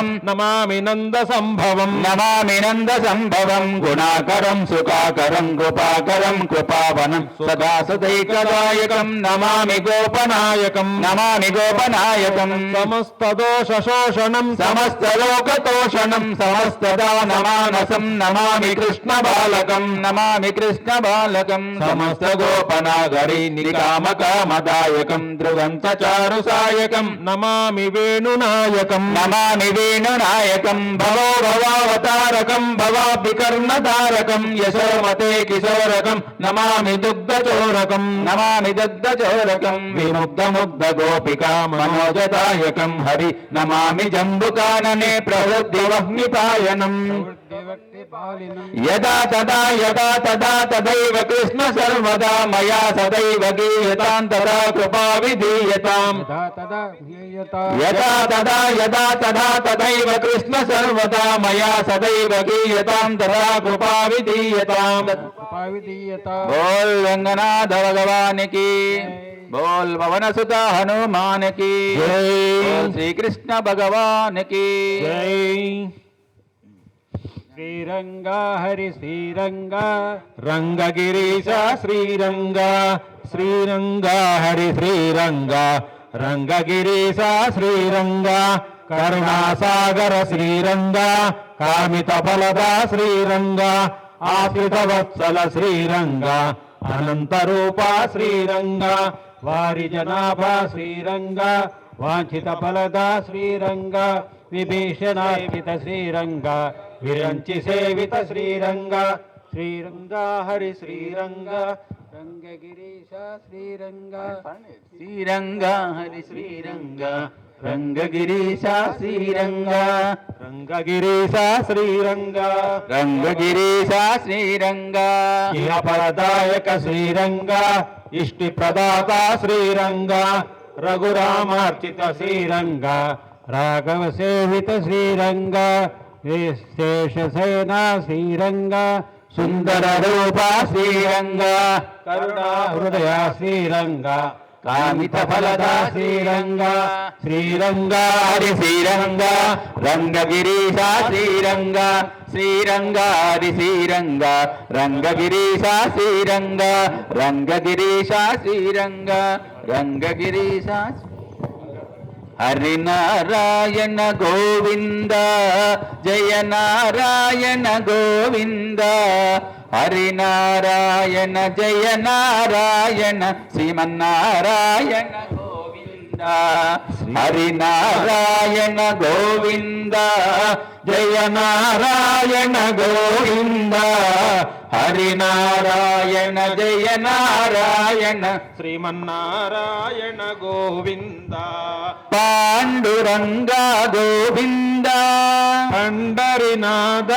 సంభవం నమామి నంద సంభవం నమామి నంద సంభవం గుణాకరం సుఖాకరం కృపాకరం కృపావనం. సదా సదైకదాయకం నమామి గోపనాయకం. నమామి గోపనాయకం. సమస్త దోష శోషణం సమస్త లోకతోషణం సమస్త దానమానసం నమామి కృష్ణ బాలకం నమామి కృష్ణ బాలకం సమస్త గోపనాగరి నికామ కామదాయకం ధ్రువంత చారు సాయకం నమామి వేణునాయకం. నమామి भवेन नायक भवो भवावतारकम् भवाभिकर्णधारकम् यशोमते नमा दुग्ध दुग्धचोरकम् नमामि मुग्ध गोपिका मनोजदायकम् हरि नमामि जम्बुकानने पायनम यदा तदा यदा तदा तदैव कृष्ण सर्वदा मया सदैव गीयतां तदा कृपा विधीयताम्। यदा तदा यदा तदा तदैव कृष्ण सर्वदा मया सदैव गीयतां तदा कृपा विधीयताम्। बोल रंगनाथ भगवान की बोल भवन सुता हनुमान की श्री कृष्ण भगवान की। जय। శ్రీరంగ హరి శ్రీరంగ. రంగగిరీశ శ్రీరంగ శ్రీరంగ హరి శ్రీరంగ. రంగగిరీశ శ్రీరంగ కరుణాసాగర శ్రీరంగ కామిత ఫలద శ్రీరంగ ఆశ్రిత వత్సల శ్రీరంగ అనంత రూప శ్రీరంగ వారి జనాభ శ్రీరంగ వాంఛిత ఫలద శ్రీరంగ విభీషణార్పిత శ్రీరంగ. విరంచి సేవిత శ్రీరంగ. శ్రీరంగ హరి శ్రీరంగ. రంగగిరీశ శ్రీరంగ. శ్రీరంగ హరి శ్రీరంగ. రంగగిరీశ శ్రీరంగ. రంగగిరీశ శ్రీరంగ. రంగగిరీశ శ్రీరంగ. ఇహపరదాయక శ్రీరంగ. ఇష్టి ప్రదాత శ్రీరంగ. రఘురామార్చిత శ్రీరంగ. రాఘవ సేవిత శ్రీరంగ. శేషసేన శ్రీరంగ సుందర రూప శ్రీరంగ కరుణా హృదయ శ్రీరంగ కామిత ఫలద శ్రీరంగ శ్రీరంగ హరి శ్రీరంగ రంగగిరీశ శ్రీరంగ శ్రీరంగ హరి శ్రీరంగ రంగగిరీశ శ్రీరంగ రంగగిరీశ శ్రీరంగ రంగగిరీశ ஹரிநாராயண கோவிந்தா ஜெய நாராயண கோவிந்தா ஹரிநாராயண ஜெய நாராயண ஸ்ரீமன்னாராயண గోవింద హరినారాయణ గోవింద జయ నారాయణ గోవింద హరినారాయణ జయ నారాయణ శ్రీమన్నారాయణ గోవింద పాండురంగ గోవింద పండరినాథ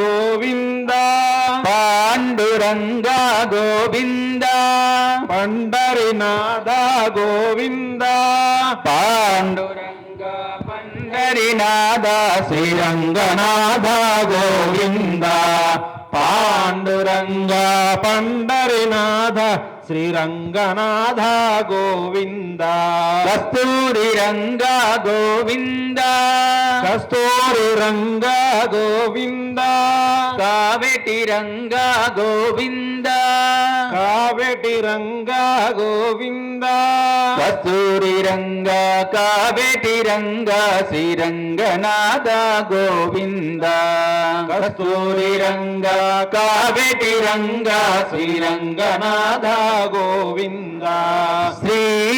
గోవింద పాండురంగ గోవింద. పండరినాథ గోవింద. పాండురంగ పండరినాథ శ్రీరంగనాథ గోవింద. పాండురంగ పండరినాథ శ్రీరంగనాథ గోవింద. కస్తూరి రంగ గోవింద. కస్తూరి రంగ గోవింద. కావెటి రంగ గోవింద కావెటి రంగ గోవింద? కస్తూరి రంగ కావెటి రంగ శ్రీరంగనాథ గోవింద? కస్తూరి రంగ కావెటి రంగ శ్రీరంగనాథ గోవింద?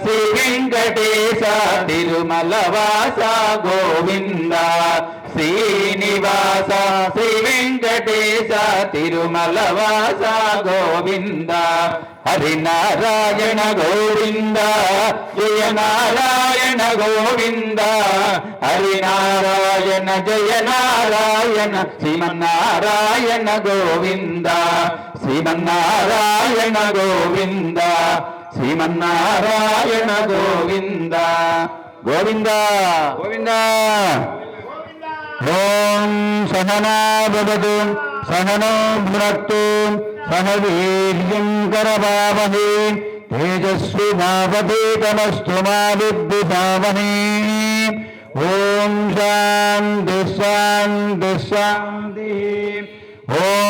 శ్రీ వెంకటేశ తిరుమల వాస గోవింద శ్రీనివాస శ్రీ వెంకటేశ తిరుమల వాస గోవింద హరినారాయణ గోవింద జయ నారాయణ గోవింద హరినారాయణ జయ నారాయణ శ్రీమన్నారాయణ గోవింద శ్రీమన్నారాయణ గోవింద శ్రీమన్నారాయణ గోవింద. గోవింద. గోవింద. ఓం సహనాభవతు సహనో భునత్తు సహ వీర్యం కరవామహే తేజస్వి మావధీతమస్తు మా విద్విధామహే ఓం శాంతి శాంతి శాంతి. ఓం